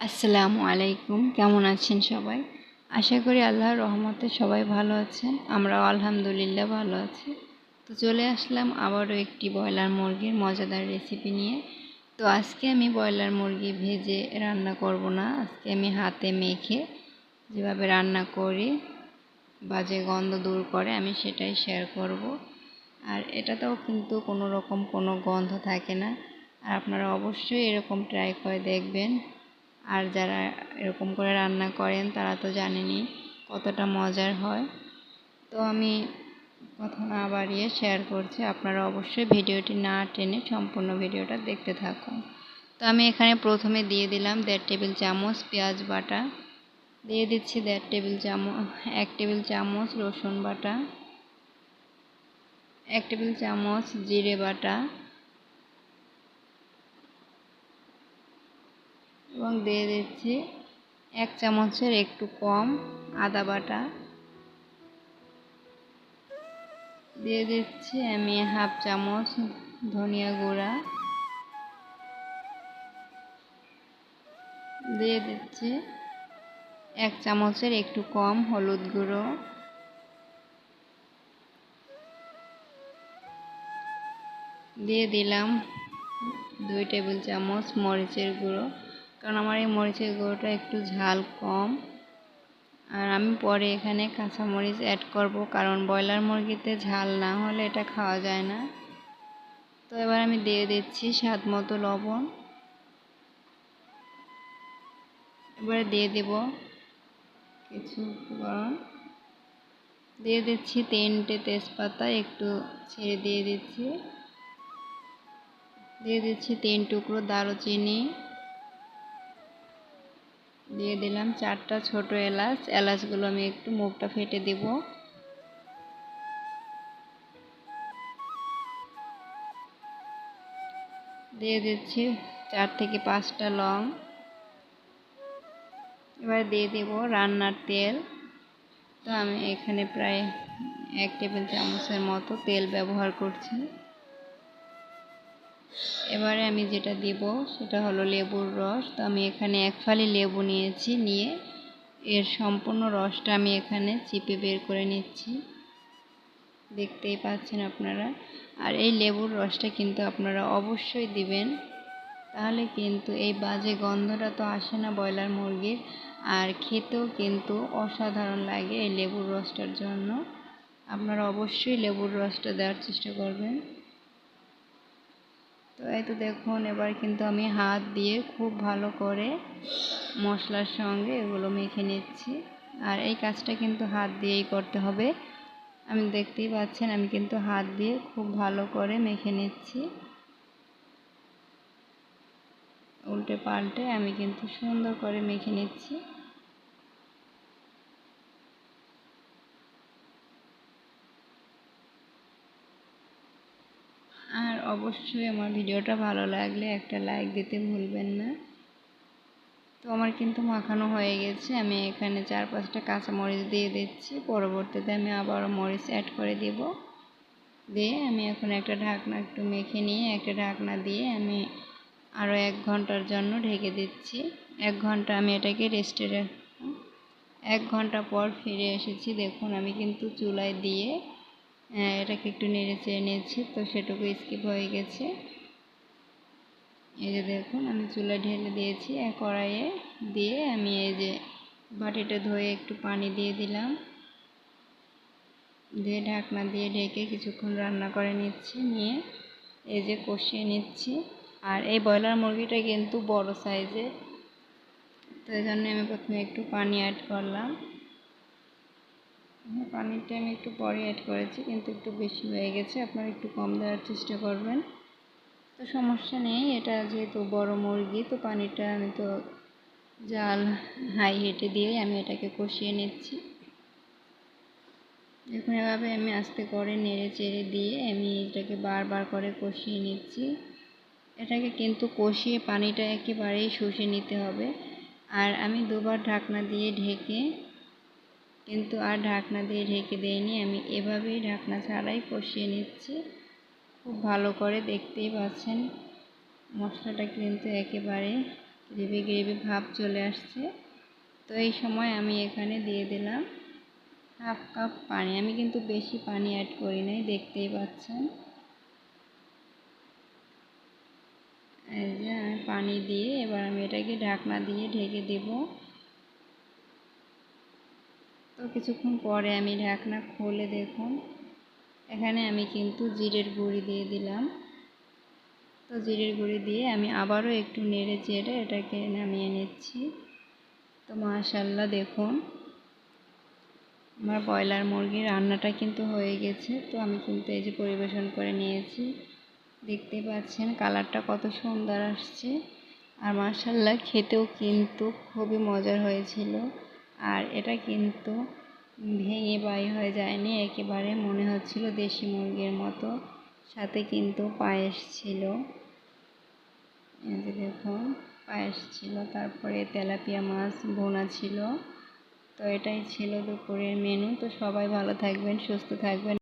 আসসালামু আলাইকুম, কেমন আছেন সবাই? আশা করি আল্লাহর রহমতে সবাই ভালো আছেন, আমরাও আলহামদুলিল্লাহ ভালো আছি। তো চলে আসলাম আবারও একটি ব্রয়লার মুরগির মজাদার রেসিপি নিয়ে। তো আজকে আমি ব্রয়লার মুরগি ভেজে রান্না করব না, আজকে আমি হাতে মেখে যেভাবে রান্না করি, বাজে গন্ধ দূর করে, আমি সেটাই শেয়ার করব। আর এটাতেও কিন্তু কোনো রকম কোনো গন্ধ থাকে না। আর আপনারা অবশ্যই এরকম ট্রাই করে দেখবেন। আর যারা এরকম করে রান্না করেন, তারা তো জানেনই কতটা মজার হয়। তো আমি কথা না বাড়িয়ে শেয়ার করছি। আপনারা অবশ্যই ভিডিওটি না টেনে সম্পূর্ণ ভিডিওটা দেখতে থাকুন। তো আমি এখানে প্রথমে দিয়ে দিলাম দেড় টেবিল চামচ পেঁয়াজ বাটা। দিয়ে দিচ্ছি দেড় টেবিল চামচ, এক টেবিল চামচ রসুন বাটা। এক টেবিল চামচ জিরে বাটা। এবং দিয়ে দিচ্ছি। এক চামচের একটু কম আদা বাটা। দিয়ে দিচ্ছি আমি হাফ চামচ ধনিয়া গুঁড়া। দিয়ে দিচ্ছি এক চামচের একটু কম হলুদ গুঁড়ো। দিয়ে দিলাম দুই টেবিল চামচ মরিচের গুঁড়ো। কারণ আমার এই মরিচের গুঁড়োটা একটু ঝাল কম। আর আমি পরে এখানে কাঁচামরিচ অ্যাড করব, কারণ ব্রয়লার মুরগিতে ঝাল না হলে এটা খাওয়া যায় না। তো এবার আমি দিয়ে দিচ্ছি স্বাদ মতো লবণ। এবারে দিয়ে দেব কিছু গরম দিয়ে দিচ্ছি তিনটে তেজপাতা, একটু ছেড়ে দিয়ে দিচ্ছি। দিয়ে দিচ্ছি তিন টুকরো দারুচিনি। দিয়ে দিলাম চারটা ছোট এলাচ। এলাচগুলো আমি একটু মুখটা ফেটে দেব। দিয়ে দিচ্ছি চার থেকে পাঁচটা লং। এবার দিয়ে দেব রান্নার তেল। তো আমি এখানে প্রায় এক টেবিল চামচের মতো তেল ব্যবহার করছি। এবারে আমি যেটা দিব সেটা হলো লেবুর রস। তো আমি এখানে এক ফালি লেবু নিয়েছি, নিয়ে এর সম্পূর্ণ রসটা আমি এখানে চিপে বের করে নিচ্ছি। দেখতেই পাচ্ছেন আপনারা। আর এই লেবুর রসটা কিন্তু আপনারা অবশ্যই দিবেন। তাহলে কিন্তু এই বাজে গন্ধটা তো আসে না ব্রয়লার মুরগির। আর খেতেও কিন্তু অসাধারণ লাগে এই লেবুর রসটার জন্য। আপনারা অবশ্যই লেবুর রসটা দেওয়ার চেষ্টা করবেন। তো এই তো দেখুন, এবার কিন্তু আমি হাত দিয়ে খুব ভালো করে মশলার সঙ্গে এগুলো মেখে নিচ্ছি। আর এই কাজটা কিন্তু হাত দিয়েই করতে হবে। আমি দেখতেই পাচ্ছেন, আমি কিন্তু হাত দিয়ে খুব ভালো করে মেখে নিচ্ছি। উল্টে পাল্টে আমি কিন্তু সুন্দর করে মেখে নিচ্ছি আর অবশ্যই আমার ভিডিওটা ভালো লাগলে একটা লাইক দিতে ভুলবেন না। তো আমার কিন্তু মাখানো হয়ে গেছে। আমি এখানে চার পাঁচটা কাঁচা মরিচ দিয়ে দিচ্ছি। পরবর্তীতে আমি আবারও মরিচ অ্যাড করে দিব। দিয়ে আমি এখন একটা ঢাকনা একটু মেখে নিয়ে একটা ঢাকনা দিয়ে আমি আরও এক ঘণ্টার জন্য ঢেকে দিচ্ছি। এক ঘণ্টা আমি এটাকে রেস্টে এক ঘণ্টা পর ফিরে এসেছি। দেখুন, আমি কিন্তু চুলায় দিয়ে এটাকে একটু নেড়ে চেড়ে নিয়েছি, তো সেটুকু স্কিপ হয়ে গেছে। এই যে দেখুন, আমি চুলা ঢেলে দিয়েছি কড়াইয়ে দিয়ে আমি এই যে বাটিটা ধুয়ে একটু পানি দিয়ে দিলাম। দিয়ে ঢাকনা দিয়ে ঢেকে কিছুক্ষণ রান্না করে নিচ্ছি, নিয়ে এই যে কষিয়ে নিচ্ছি। আর এই ব্রয়লার মুরগিটা কিন্তু বড় সাইজে তো এই জন্য আমি প্রথমে একটু পানি অ্যাড করলাম। পানিটা আমি একটু পরে অ্যাড করেছি, কিন্তু একটু বেশি হয়ে গেছে। আপনারা একটু কম দেওয়ার চেষ্টা করবেন। তো সমস্যা নেই, এটা যেহেতু বড় মুরগি, তো পানিটা আমি তো জাল হাই হেঁটে দিয়ে আমি এটাকে কষিয়ে নিচ্ছি। দেখুন, এভাবে আমি আস্তে করে নেড়ে চেড়ে দিয়ে আমি এটাকে বারবার করে কষিয়ে নিচ্ছি। এটাকে কিন্তু কষিয়ে পানিটা একেবারেই শুষে নিতে হবে। আর আমি দুবার ঢাকনা দিয়ে ঢেকে কিন্তু আর ঢাকনা দিয়ে ঢেকে দেয়নি। আমি এভাবেই ঢাকনা ছাড়াই কষিয়ে নিচ্ছি। খুব ভালো করে দেখতেই পাচ্ছেন, মশলাটা কিন্তু একেবারে গ্রেভি গ্রেভি ভাব চলে আসছে। তো এই সময় আমি এখানে দিয়ে দিলাম হাফ কাপ পানি। আমি কিন্তু বেশি পানি অ্যাড করি নাই, দেখতেই পাচ্ছেন। এই যে পানি দিয়ে এবার আমি এটাকে ঢাকনা দিয়ে ঢেকে দেব। কিছুক্ষণ পরে আমি ঢাকনা খুলে দেখুন। এখানে আমি কিন্তু জিরের গুঁড়ি দিয়ে দিলাম। তো জিরের গুঁড়ি দিয়ে আমি আবারও একটু নেড়ে চেড়ে এটাকে নামিয়ে নিচ্ছি। তো মাশাল্লাহ দেখুন, আমার ব্রয়লার মুরগির রান্নাটা কিন্তু হয়ে গেছে। তো আমি কিন্তু এই যে পরিবেশন করে নিয়েছি। দেখতে পাচ্ছেন কালারটা কত সুন্দর আসছে। আর মাশাল্লাহ খেতেও কিন্তু খুবই মজার হয়েছিল। আর এটা কিন্তু ভেঙে বাই হয়ে যায়নি, একেবারে মনে হচ্ছিল দেশি মুরগির মতো। সাথে কিন্তু পায়েস ছিল। যে দেখুন পায়েস ছিল, তারপরে তেলাপিয়া মাছ বোনা ছিল। তো এটাই ছিল দুপুরের মেনু তো সবাই ভালো থাকবেন, সুস্থ থাকবেন।